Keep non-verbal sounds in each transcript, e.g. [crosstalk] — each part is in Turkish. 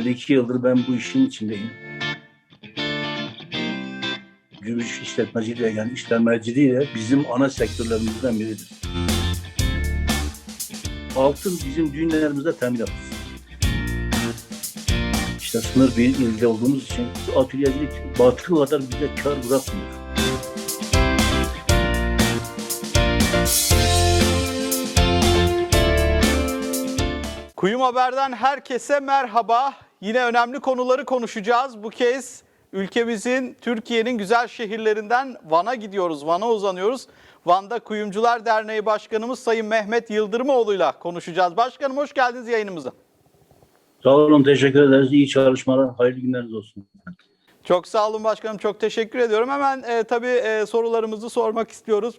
52 yıldır ben bu işin içindeyim. Gümüş işletmeciliği yani işletmeciliği de bizim ana sektörlerimizden biridir. Altın bizim düğünlerimizde teminatız. İşte sınır bir ilde olduğumuz için atölyecilik batı kadar bize kar bırakmıyor. Kuyum Haber'den herkese merhaba. Yine önemli konuları konuşacağız. Bu kez ülkemizin, Türkiye'nin güzel şehirlerinden Van'a gidiyoruz. Van'a uzanıyoruz. Van'da Kuyumcular Derneği Başkanımız Sayın Mehmet Yıldırımoğlu'yla konuşacağız. Başkanım hoş geldiniz yayınımıza. Sağ olun, teşekkür ederiz. İyi çalışmalar, hayırlı günleriniz olsun. Çok sağ olun başkanım. Çok teşekkür ediyorum. Hemen e, tabii e, sorularımızı sormak istiyoruz.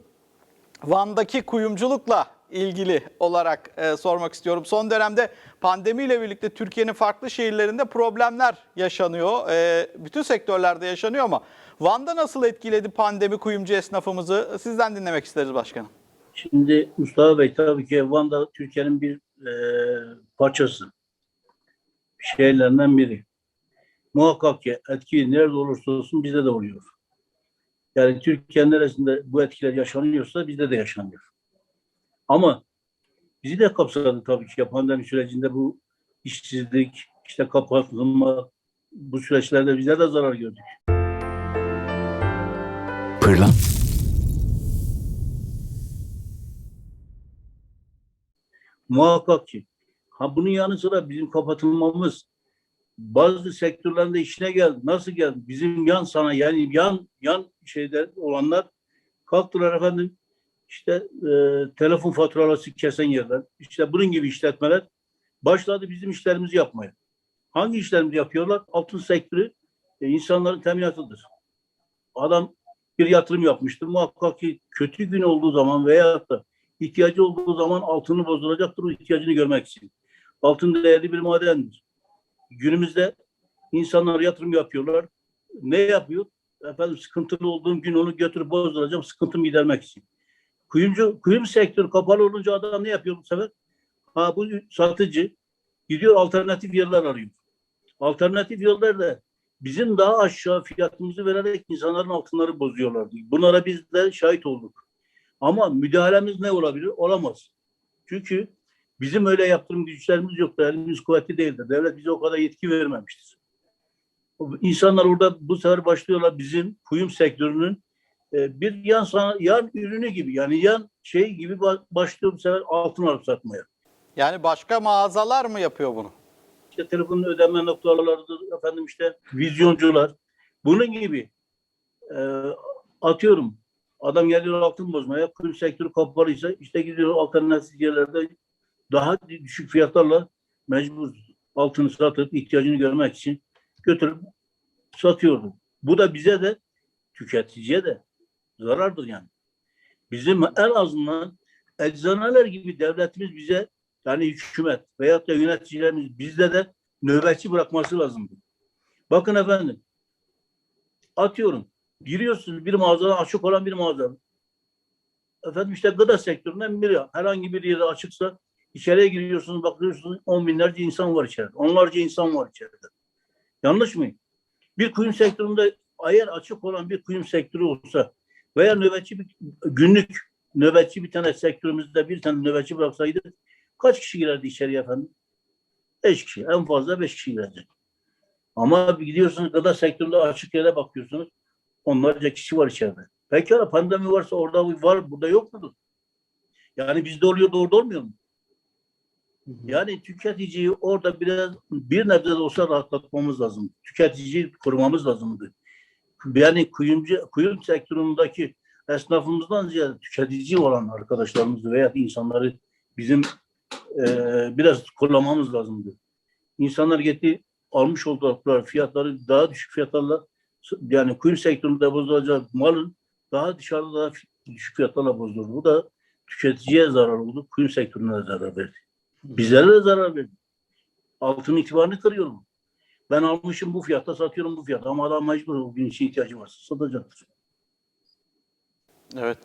Van'daki kuyumculukla ilgili olarak e, sormak istiyorum. Son dönemde pandemiyle birlikte Türkiye'nin farklı şehirlerinde problemler yaşanıyor. E, bütün sektörlerde yaşanıyor ama Van'da nasıl etkiledi pandemi kuyumcu esnafımızı? Sizden dinlemek isteriz başkanım. Şimdi Mustafa Bey tabii ki Van'da Türkiye'nin bir e, parçası. Şehirlerinden biri. Muhakkak ki etki nerede olursa olsun bizde de oluyor. Yani Türkiye'nin neresinde bu etkiler yaşanıyorsa bizde de yaşanıyor. Ama bizi de kapsadı tabii ki pandemi sürecinde bu işsizlik, işte kapatılma, bu süreçlerde bize de zarar gördük. Pırlant. Muhakkak ki. Ha bunun yanı sıra bizim kapatılmamız bazı sektörlerinde işine geldi. Nasıl geldi? Bizim yan sana yani yan yan şeyde olanlar kalktılar efendim işte e, telefon faturaları kesen yerler, işte bunun gibi işletmeler başladı bizim işlerimizi yapmaya. Hangi işlerimizi yapıyorlar? Altın sektörü e, insanların teminatıdır. Adam bir yatırım yapmıştır. Muhakkak ki kötü gün olduğu zaman veya da ihtiyacı olduğu zaman altını bozulacaktır o ihtiyacını görmek için. Altın değerli bir madendir. Günümüzde insanlar yatırım yapıyorlar. Ne yapıyor? Efendim sıkıntılı olduğum gün onu götürüp bozduracağım sıkıntımı gidermek için. Kuyumcu, kuyum sektörü kapalı olunca adam ne yapıyor bu sefer? Ha bu satıcı gidiyor alternatif yerler arıyor. Alternatif yerler de bizim daha aşağı fiyatımızı vererek insanların altınları bozuyorlardı. Bunlara biz de şahit olduk. Ama müdahalemiz ne olabilir? Olamaz. Çünkü bizim öyle yaptırım güçlerimiz yoktu. Elimiz kuvvetli değildi. Devlet bize o kadar yetki vermemiştir. İnsanlar orada bu sefer başlıyorlar bizim kuyum sektörünün e, bir yan sana, yan ürünü gibi yani yan şey gibi ba- başlıyor bu sefer altın alıp satmaya. Yani başka mağazalar mı yapıyor bunu? İşte telefonun ödeme noktalarıdır efendim işte vizyoncular. Bunun gibi e, atıyorum adam geliyor altın bozmaya kuyum sektörü kapalıysa işte gidiyor alternatif yerlerde daha düşük fiyatlarla mecbur altını satıp ihtiyacını görmek için götürüp satıyordu. Bu da bize de tüketiciye de zarardır yani. Bizim en azından eczaneler gibi devletimiz bize yani hükümet veyahut da yöneticilerimiz bizde de nöbetçi bırakması lazımdı. Bakın efendim atıyorum giriyorsunuz bir mağazadan açık olan bir mağaza. Efendim işte gıda sektöründen biri herhangi bir yeri açıksa içeriye giriyorsunuz bakıyorsunuz on binlerce insan var içeride. Onlarca insan var içeride. Yanlış mıyım? Bir kuyum sektöründe eğer açık olan bir kuyum sektörü olsa veya nöbetçi bir günlük nöbetçi bir tane sektörümüzde bir tane nöbetçi bıraksaydı kaç kişi girerdi içeriye efendim? Beş kişi. En fazla beş kişi girecek. Ama gidiyorsunuz gıda sektöründe açık yere bakıyorsunuz. Onlarca kişi var içeride. Pekala pandemi varsa orada var, burada yok mudur? Yani bizde oluyor da orada olmuyor mu? Yani tüketiciyi orada biraz bir nebze de olsa rahatlatmamız lazım. Tüketiciyi korumamız lazımdı. Yani kuyumcu, kuyum sektöründeki esnafımızdan ziyade tüketici olan arkadaşlarımızı veya insanları bizim e, biraz kullanmamız lazımdı. İnsanlar gitti almış oldukları fiyatları daha düşük fiyatlarla yani kuyum sektöründe bozulacak malın daha dışarıda daha düşük fiyatlarla bozuldu. Bu da tüketiciye zarar oldu, kuyum sektörüne zarar verdi. Bizlere de zarar verdi. Altın itibarını kırıyorum. Ben almışım bu fiyatta satıyorum bu fiyatta ama adam mecbur o gün için ihtiyacı varsa satacaktır. Evet.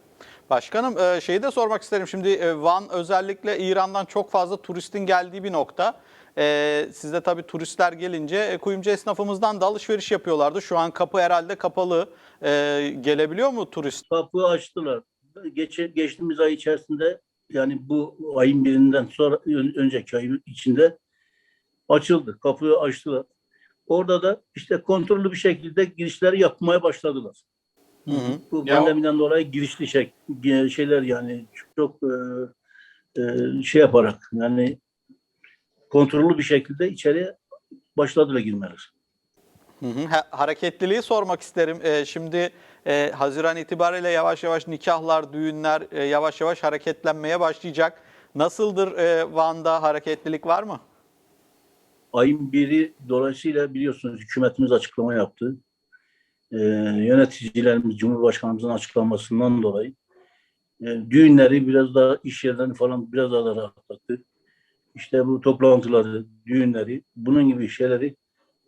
Başkanım e, şeyi de sormak isterim. Şimdi e, Van özellikle İran'dan çok fazla turistin geldiği bir nokta. e, sizde tabii turistler gelince kuyumcu esnafımızdan da alışveriş yapıyorlardı. Şu an kapı herhalde kapalı. Gelebiliyor mu turist? Kapıyı açtılar. Geçe, geçtiğimiz ay içerisinde yani bu ayın birinden sonra ön- önceki ayın içinde açıldı. Kapıyı açtılar. Orada da işte kontrollü bir şekilde girişleri yapmaya başladılar. Hı hı. Bu Ya- pandemiden dolayı girişli şey, şeyler yani çok e, e, şey yaparak yani kontrollü bir şekilde içeriye başladılar girmeler. Hı hı. Ha- Hareketliliği sormak isterim. Ee, şimdi e, Haziran itibariyle yavaş yavaş nikahlar, düğünler e, yavaş yavaş hareketlenmeye başlayacak. Nasıldır e, Van'da hareketlilik var mı? Ayın biri dolayısıyla biliyorsunuz hükümetimiz açıklama yaptı. Ee, yöneticilerimiz Cumhurbaşkanımızın açıklamasından dolayı e, düğünleri biraz daha iş yerlerini falan biraz daha da rahatlattı. İşte bu toplantıları, düğünleri, bunun gibi şeyleri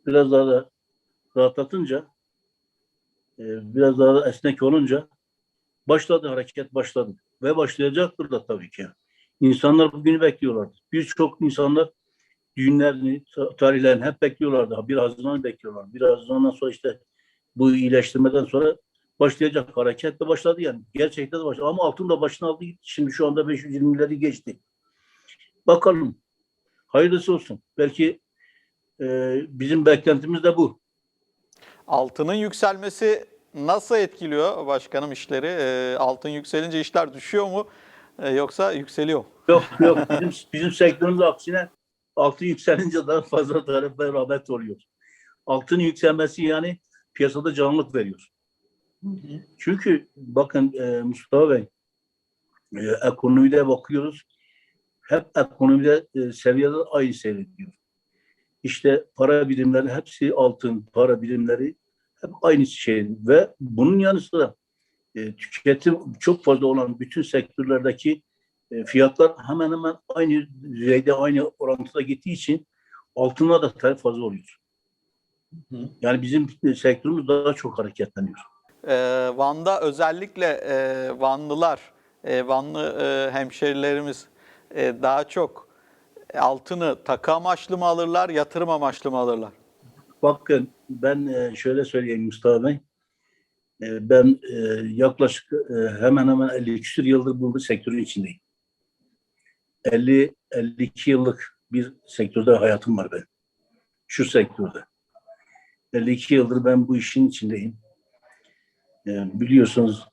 biraz daha da rahatlatınca e, biraz daha da esnek olunca başladı, hareket başladı. Ve başlayacaktır da tabii ki. İnsanlar bugünü bekliyorlardı. Birçok insanlar düğünlerini, ta- tarihlerini hep bekliyorlardı. Bir Haziran'ı bekliyorlar. Bir Haziran'dan sonra işte bu iyileştirmeden sonra başlayacak hareket de başladı yani. Gerçekten de başladı. Ama altın da başına aldı. Şimdi şu anda 520'leri geçti. Bakalım. Hayırlısı olsun. Belki e, bizim beklentimiz de bu. Altının yükselmesi nasıl etkiliyor başkanım işleri? Ee, altın yükselince işler düşüyor mu e, yoksa yükseliyor mu? Yok yok bizim, bizim sektörümüz aksine altın yükselince daha fazla talep ve rağbet oluyor. Altın yükselmesi yani piyasada canlılık veriyor. Çünkü bakın e, Mustafa Bey e, ekonomide bakıyoruz. Hep ekonomide e, seviyeler aynı seyrediyor. İşte para birimleri hepsi altın, para birimleri hep aynı şey. Ve bunun yanı sıra e, tüketim çok fazla olan bütün sektörlerdeki e, fiyatlar hemen hemen aynı düzeyde, aynı orantıda gittiği için altına da talep fazla oluyor. Yani bizim e, sektörümüz daha çok hareketleniyor. Ee, Van'da özellikle e, Vanlılar, e, Vanlı e, hemşerilerimiz e, daha çok altını takı amaçlı mı alırlar, yatırım amaçlı mı alırlar? Bakın ben e, şöyle söyleyeyim Mustafa Bey. E, Ben e, yaklaşık e, hemen hemen 50 küsur yıldır bu sektörün içindeyim. 50 52 yıllık bir sektörde hayatım var benim. Şu sektörde. 52 yıldır ben bu işin içindeyim. E, Biliyorsunuz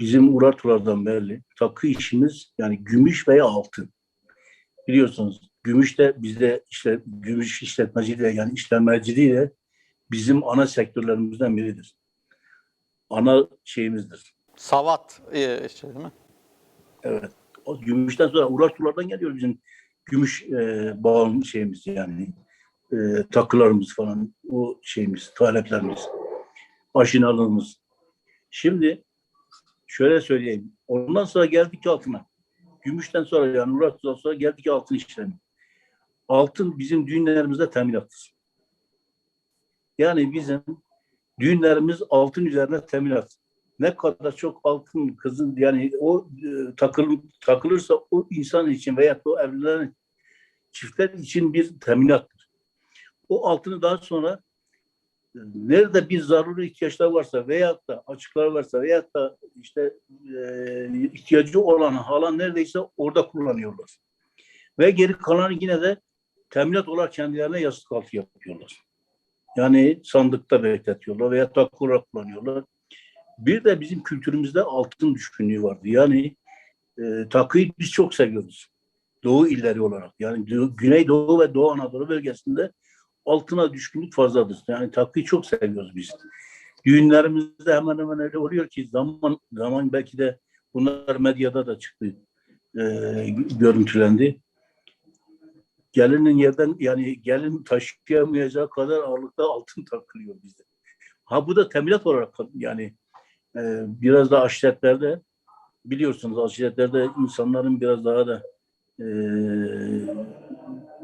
bizim Urartulardan belli takı işimiz yani gümüş veya altın. Biliyorsunuz gümüş de bizde işte gümüş işletmeciliği de yani işlemeciliği de bizim ana sektörlerimizden biridir. Ana şeyimizdir. Savat işte değil mi? Evet. O gümüşten sonra Urartulardan geliyor bizim gümüş e, bağım şeyimiz yani e, takılarımız falan o şeyimiz, taleplerimiz, aşinalığımız. Şimdi şöyle söyleyeyim. Ondan sonra geldik altına. Gümüşten sonra yani Urartu'dan sonra geldik altın işlemi. Altın bizim düğünlerimizde teminattır. Yani bizim düğünlerimiz altın üzerine teminat. Ne kadar çok altın kızın yani o e, takıl, takılırsa o insan için veya o evlenen çiftler için bir teminattır. O altını daha sonra e, nerede bir zaruri ihtiyaçlar varsa veyahut da açıklar varsa veyahut da işte e, ihtiyacı olan halan neredeyse orada kullanıyorlar. Ve geri kalanı yine de teminat olarak kendilerine yastık altı yapıyorlar. Yani sandıkta bekletiyorlar veya takı olarak kullanıyorlar. Bir de bizim kültürümüzde altın düşkünlüğü vardı. Yani e, takıyı biz çok seviyoruz. Doğu illeri olarak. Yani Doğu- Güneydoğu ve Doğu Anadolu bölgesinde altına düşkünlük fazladır. Yani takıyı çok seviyoruz biz. Düğünlerimizde hemen hemen öyle oluyor ki zaman zaman belki de bunlar medyada da çıktı. E, görüntülendi. Gelinin yerden yani gelin taşıyamayacağı kadar ağırlıkta altın takılıyor bizde. Ha bu da teminat olarak yani e, biraz da aşiretlerde biliyorsunuz aşiretlerde insanların biraz daha da e,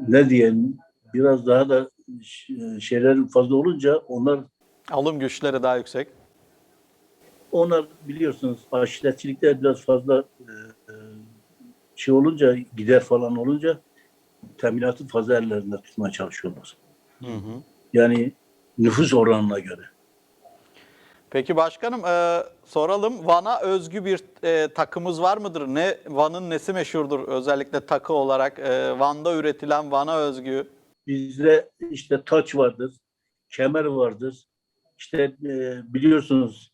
ne diyelim biraz daha da ş- şeyler fazla olunca onlar Alım güçleri daha yüksek. onlar biliyorsunuz aşiretçilikte biraz fazla e, e, şey olunca gider falan olunca teminatı fazla ellerinde tutmaya çalışıyorlar. Yani nüfus oranına göre. Peki başkanım e, soralım Van'a özgü bir e, takımız var mıdır? Ne Van'ın nesi meşhurdur özellikle takı olarak? E, Van'da üretilen Van'a özgü. Bizde işte taç vardır, kemer vardır. İşte e, biliyorsunuz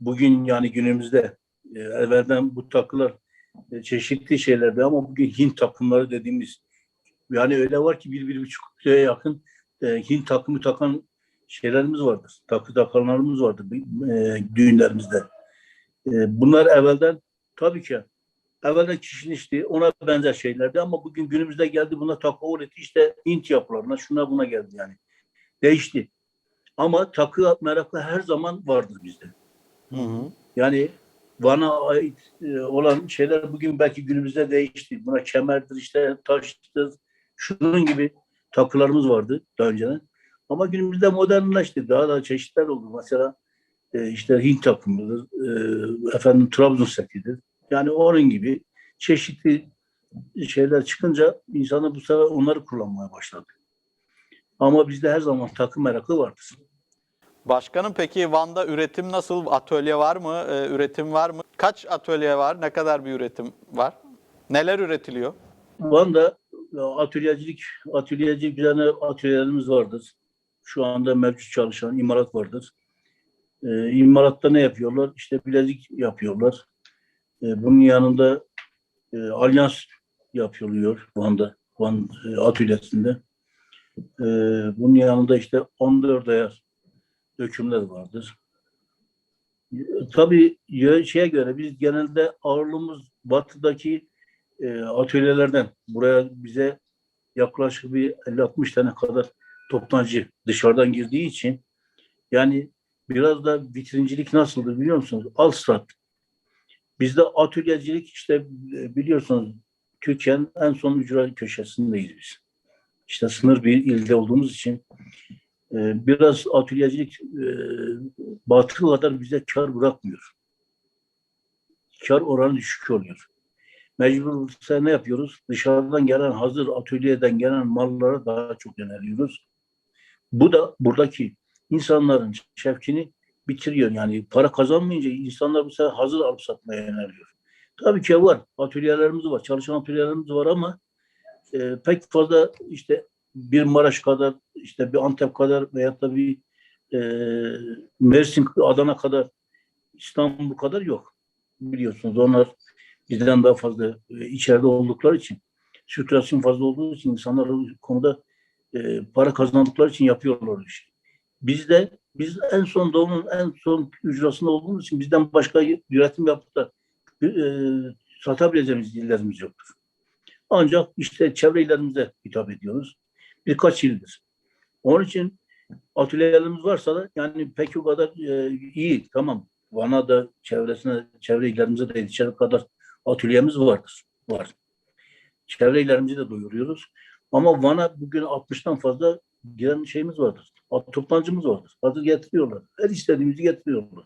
bugün yani günümüzde e, evvelden bu takılar e, çeşitli şeylerdi ama bugün Hint takımları dediğimiz yani öyle var ki bir, bir buçuk kiloya yakın e, Hint takımı takan şeylerimiz vardır. Takı takanlarımız vardır e, düğünlerimizde. E, bunlar evvelden tabii ki evvelden kişnişti, ona benzer şeylerdi ama bugün günümüzde geldi buna takı öğreti işte Hint yapılarına şuna buna geldi yani. Değişti. Ama takı merakı her zaman vardır bizde. Yani Van'a ait e, olan şeyler bugün belki günümüzde değişti. Buna kemerdir işte taştır, şunun gibi takılarımız vardı daha önceden. Ama günümüzde modernleşti. Daha da çeşitler oldu. Mesela e, işte Hint takımıdır, e, efendim Trabzon setidir. Yani onun gibi çeşitli şeyler çıkınca insanlar bu sefer onları kullanmaya başladı. Ama bizde her zaman takım merakı vardır. Başkanım peki Van'da üretim nasıl? Atölye var mı? E, üretim var mı? Kaç atölye var? Ne kadar bir üretim var? Neler üretiliyor? Van'da e, atölyecilik, atölyecilik üzerine atölyelerimiz vardır. Şu anda mevcut çalışan imalat vardır. E, imalatta ne yapıyorlar? İşte bilezik yapıyorlar. E, bunun yanında e, alyans yapılıyor Van'da, Van e, atölyesinde. E, bunun yanında işte 14 ayar dökümler vardır. E, tabii şeye göre biz genelde ağırlığımız batıdaki e, atölyelerden buraya bize yaklaşık bir 50-60 tane kadar toptancı dışarıdan girdiği için yani biraz da vitrincilik nasıldır biliyor musunuz? Al sat. Bizde atölyecilik işte e, biliyorsunuz Türkiye'nin en son ücra köşesindeyiz biz. İşte sınır bir ilde olduğumuz için e, biraz atölyecilik e, batı kadar bize kar bırakmıyor. Kar oranı düşük oluyor mecbur ne yapıyoruz? Dışarıdan gelen hazır atölyeden gelen mallara daha çok yöneliyoruz. Bu da buradaki insanların şevkini bitiriyor. Yani para kazanmayınca insanlar bu sefer hazır alıp satmaya yöneliyor. Tabii ki var. Atölyelerimiz var. Çalışan atölyelerimiz var ama e, pek fazla işte bir Maraş kadar, işte bir Antep kadar veyahut da bir e, Mersin, Adana kadar, İstanbul kadar yok. Biliyorsunuz onlar bizden daha fazla e, içeride oldukları için, sirkülasyon fazla olduğu için insanlar o konuda e, para kazandıkları için yapıyorlar işi. Bizde biz en son doğumun en son ücrasında olduğumuz için bizden başka üretim yapıp da e, satabileceğimiz illerimiz yoktur. Ancak işte çevre illerimize hitap ediyoruz. Birkaç ildir. Onun için atölyelerimiz varsa da yani pek o kadar e, iyi tamam. Van'a da çevresine, çevre illerimize de yetişecek kadar atölyemiz vardır. Var. Çevre illerimizi de duyuruyoruz. Ama Van'a bugün 60'tan fazla giren şeyimiz vardır. At toptancımız vardır. Hazır getiriyorlar. Her istediğimizi getiriyorlar.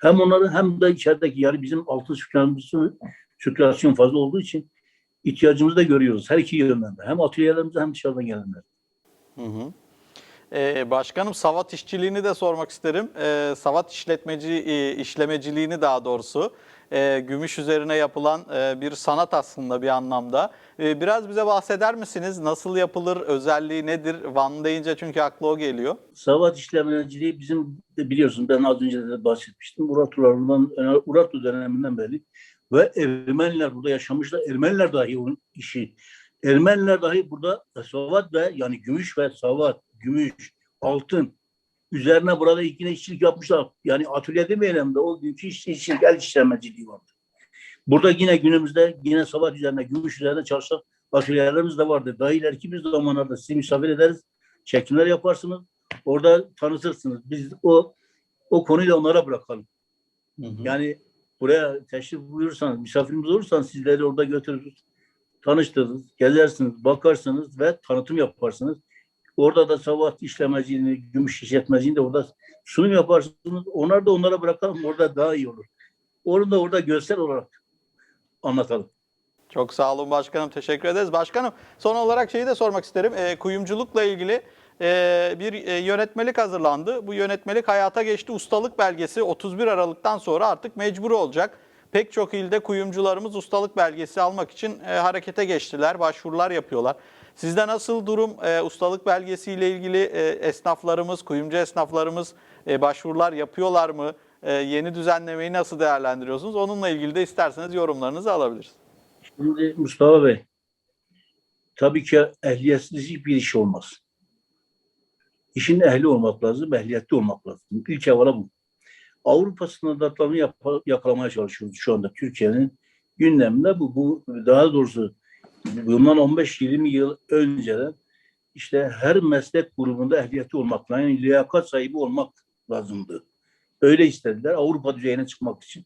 Hem onları hem de içerideki yani bizim altın sirkülasyon, sirkülasyon fazla olduğu için ihtiyacımızı da görüyoruz. Her iki yönden de. Hem atölyelerimize hem dışarıdan gelenler. Hı hı. Ee, başkanım savat işçiliğini de sormak isterim. Ee, savat işletmeci e, işlemeciliğini daha doğrusu e, gümüş üzerine yapılan e, bir sanat aslında bir anlamda. E, biraz bize bahseder misiniz? Nasıl yapılır? Özelliği nedir? Van deyince çünkü akla o geliyor. Savat işlemeciliği bizim biliyorsun ben az önce de bahsetmiştim. Urartularından, Urartu döneminden beri ve Ermeniler burada yaşamışlar. Ermeniler dahi onun işi. Ermeniler dahi burada savat ve yani gümüş ve savat, gümüş, altın üzerine burada yine işçilik yapmışlar. Yani atölye demeyelim de o günkü işçi işçilik, el işlemeciliği vardı. Burada yine günümüzde yine savat üzerine, gümüş üzerine çalışan atölyelerimiz de vardı. Daha ileriki bir zamanlarda sizi misafir ederiz. Çekimler yaparsınız. Orada tanıtırsınız. Biz o o konuyu da onlara bırakalım. Yani buraya teşrif buyurursanız, misafirimiz olursanız sizleri orada götürürüz. Tanıştırırız, gezersiniz, bakarsınız ve tanıtım yaparsınız. Orada da savat işlemeciliğini, gümüş işletmeciliğini de orada sunum yaparsınız. Onlar da onlara bırakalım. Orada daha iyi olur. Onu da orada görsel olarak anlatalım. Çok sağ olun başkanım. Teşekkür ederiz. Başkanım son olarak şeyi de sormak isterim. E, kuyumculukla ilgili e, bir e, yönetmelik hazırlandı. Bu yönetmelik hayata geçti. Ustalık belgesi 31 Aralık'tan sonra artık mecbur olacak. Pek çok ilde kuyumcularımız ustalık belgesi almak için e, harekete geçtiler. Başvurular yapıyorlar. Sizde nasıl durum? E, ustalık belgesiyle ilgili e, esnaflarımız, kuyumcu esnaflarımız e, başvurular yapıyorlar mı? E, yeni düzenlemeyi nasıl değerlendiriyorsunuz? Onunla ilgili de isterseniz yorumlarınızı alabiliriz. Şimdi Mustafa Bey, tabii ki ehliyetsiz hiçbir iş olmaz. İşin ehli olmak lazım, ehliyetli olmak lazım. İlk evvela bu. Avrupa standartlarını yakalamaya çalışıyoruz şu anda Türkiye'nin gündeminde bu. Bu daha doğrusu bundan 15-20 yıl önceden işte her meslek grubunda ehliyeti olmak, yani liyakat sahibi olmak lazımdı. Öyle istediler Avrupa düzeyine çıkmak için.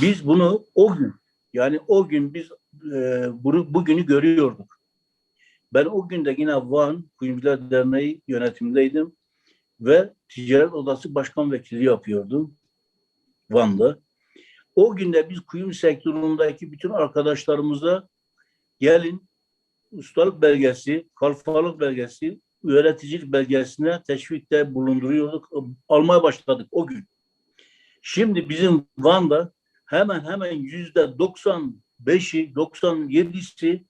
Biz bunu o gün yani o gün biz e, bugünü görüyorduk. Ben o gün de yine Van Kuyumcular Derneği yönetimindeydim ve Ticaret Odası Başkan Vekili yapıyordum Van'da. O günde biz kuyum sektöründeki bütün arkadaşlarımıza gelin ustalık belgesi, kalfalık belgesi, öğreticilik belgesine teşvikte bulunduruyorduk. Almaya başladık o gün. Şimdi bizim Van'da hemen hemen yüzde 95'i, 97'si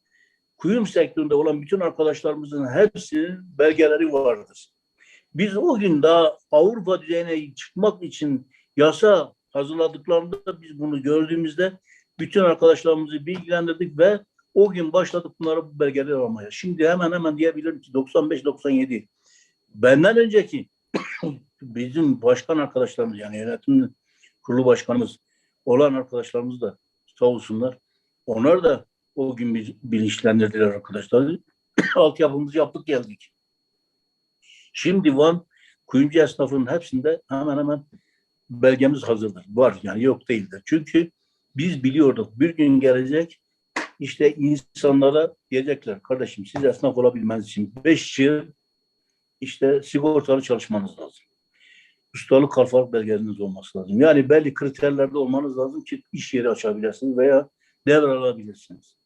kuyum sektöründe olan bütün arkadaşlarımızın hepsinin belgeleri vardır. Biz o gün daha Avrupa düzeyine çıkmak için yasa hazırladıklarında biz bunu gördüğümüzde bütün arkadaşlarımızı bilgilendirdik ve o gün başladık bunları bu belgeleri almaya. Şimdi hemen hemen diyebilirim ki 95-97 benden önceki [clears throat] bizim başkan arkadaşlarımız yani yönetim kurulu başkanımız olan arkadaşlarımız da sağ olsunlar. Onlar da o gün biz bilinçlendirdiler arkadaşlar. [clears throat] Altyapımızı yaptık geldik. Şimdi Van kuyumcu esnafının hepsinde hemen hemen belgemiz hazırdır. Var yani yok değildir. Çünkü biz biliyorduk bir gün gelecek işte insanlara diyecekler kardeşim siz esnaf olabilmeniz için 5 yıl işte sigortalı çalışmanız lazım. Ustalık kalfalık belgeleriniz olması lazım. Yani belli kriterlerde olmanız lazım ki iş yeri açabilirsiniz veya devralabilirsiniz.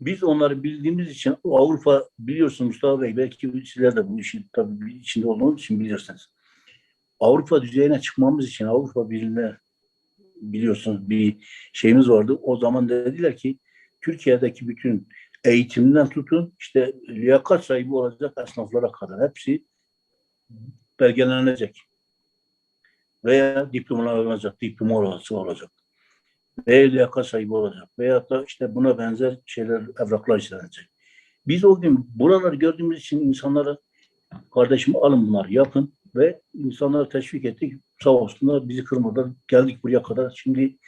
Biz onları bildiğimiz için Avrupa biliyorsunuz Mustafa Bey belki sizler de bu işin tabii içinde olduğunuz için bilirsiniz. Avrupa düzeyine çıkmamız için Avrupa Birliği'ne biliyorsunuz bir şeyimiz vardı. O zaman dediler ki Türkiye'deki bütün eğitimden tutun işte liyakat sahibi olacak esnaflara kadar hepsi belgelenecek. Veya diplomalar alınacak, diploma olası olacak. Veya liyakat sahibi olacak. Veya da işte buna benzer şeyler, evraklar istenecek. Biz o gün buraları gördüğümüz için insanlara kardeşim alın bunları yapın ve insanları teşvik ettik. Sağ olsunlar bizi kırmadan geldik buraya kadar. Şimdi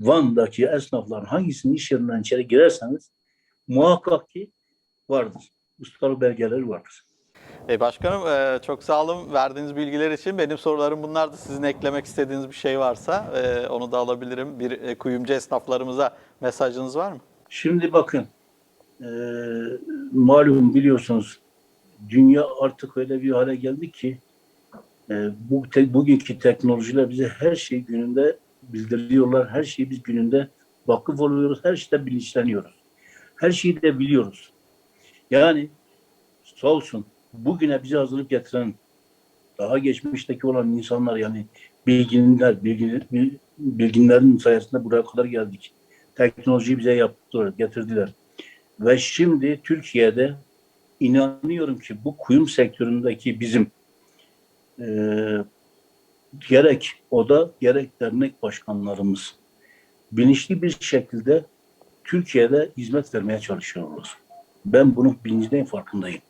Van'daki esnafların hangisinin iş yerinden içeri girerseniz muhakkak ki vardır. Ustalık belgeleri vardır. E, başkanım e, çok sağ olun verdiğiniz bilgiler için. Benim sorularım bunlardı. Sizin eklemek istediğiniz bir şey varsa e, onu da alabilirim. Bir e, kuyumcu esnaflarımıza mesajınız var mı? Şimdi bakın e, malum biliyorsunuz dünya artık öyle bir hale geldi ki e, bu te- bugünkü teknolojiler bize her şeyi gününde bildiriyorlar. Her şeyi biz gününde vakıf oluyoruz. Her şeyde bilinçleniyoruz. Her şeyi de biliyoruz. Yani sağ olsun bugüne bizi hazırlık getiren daha geçmişteki olan insanlar yani bilginler, bilgin, bilginlerin sayesinde buraya kadar geldik. Teknolojiyi bize yaptılar, getirdiler. Ve şimdi Türkiye'de inanıyorum ki bu kuyum sektöründeki bizim e, gerek oda gerek dernek başkanlarımız bilinçli bir şekilde Türkiye'de hizmet vermeye çalışıyorlar. Ben bunun bilincindeyim, farkındayım.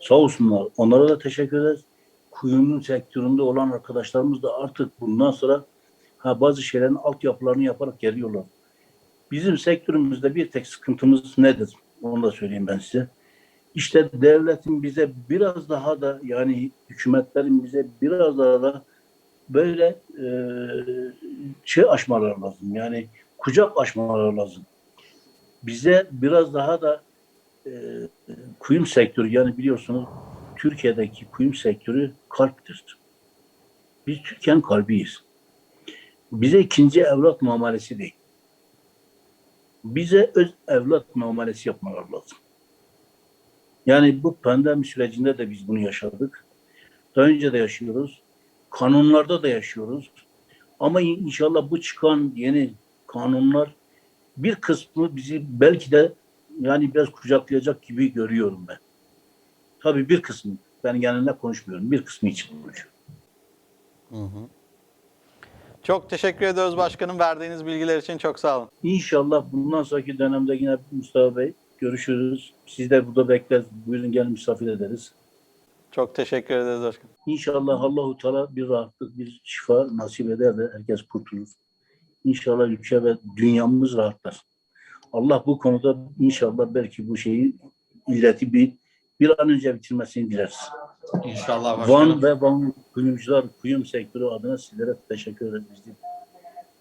Sağ olsunlar. Onlara da teşekkür ederiz. Kuyumcu sektöründe olan arkadaşlarımız da artık bundan sonra ha, bazı şeylerin altyapılarını yaparak geliyorlar. Bizim sektörümüzde bir tek sıkıntımız nedir? Onu da söyleyeyim ben size. İşte devletin bize biraz daha da yani hükümetlerin bize biraz daha da böyle e, şey aşmaları lazım. Yani kucak açmaları lazım. Bize biraz daha da e, kuyum sektörü yani biliyorsunuz Türkiye'deki kuyum sektörü kalptir. Biz Türkiye'nin kalbiyiz. Bize ikinci evlat muamelesi değil. bize öz evlat muamelesi yapmalar lazım. Yani bu pandemi sürecinde de biz bunu yaşadık. Daha önce de yaşıyoruz. Kanunlarda da yaşıyoruz. Ama inşallah bu çıkan yeni kanunlar bir kısmı bizi belki de yani biraz kucaklayacak gibi görüyorum ben. Tabii bir kısmı. Ben geneline konuşmuyorum. Bir kısmı için konuşuyorum. Çok teşekkür ediyoruz başkanım. Verdiğiniz bilgiler için çok sağ olun. İnşallah bundan sonraki dönemde yine Mustafa Bey görüşürüz. Siz de burada bekleriz. Buyurun gelin misafir ederiz. Çok teşekkür ederiz başkanım. İnşallah Allahu Teala bir rahatlık, bir şifa nasip eder de herkes kurtulur. İnşallah ülke ve dünyamız rahatlar. Allah bu konuda inşallah belki bu şeyi illeti bir bir an önce bitirmesini dileriz. İnşallah Van ve Van kuyumcular, kuyum sektörü adına sizlere teşekkür ederiz.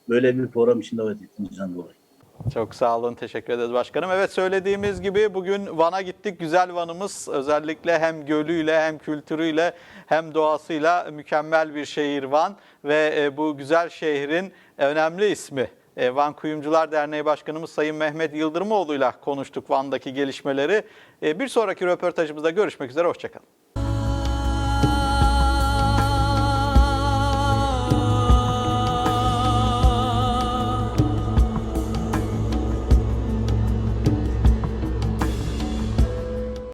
Böyle bir program için davet ettiğinizden dolayı. Çok sağ olun, teşekkür ederiz başkanım. Evet söylediğimiz gibi bugün Van'a gittik. Güzel Van'ımız özellikle hem gölüyle hem kültürüyle hem doğasıyla mükemmel bir şehir Van. Ve e, bu güzel şehrin önemli ismi e, Van Kuyumcular Derneği Başkanımız Sayın Mehmet Yıldırımoğlu'yla konuştuk Van'daki gelişmeleri. E, Bir sonraki röportajımızda görüşmek üzere, hoşçakalın.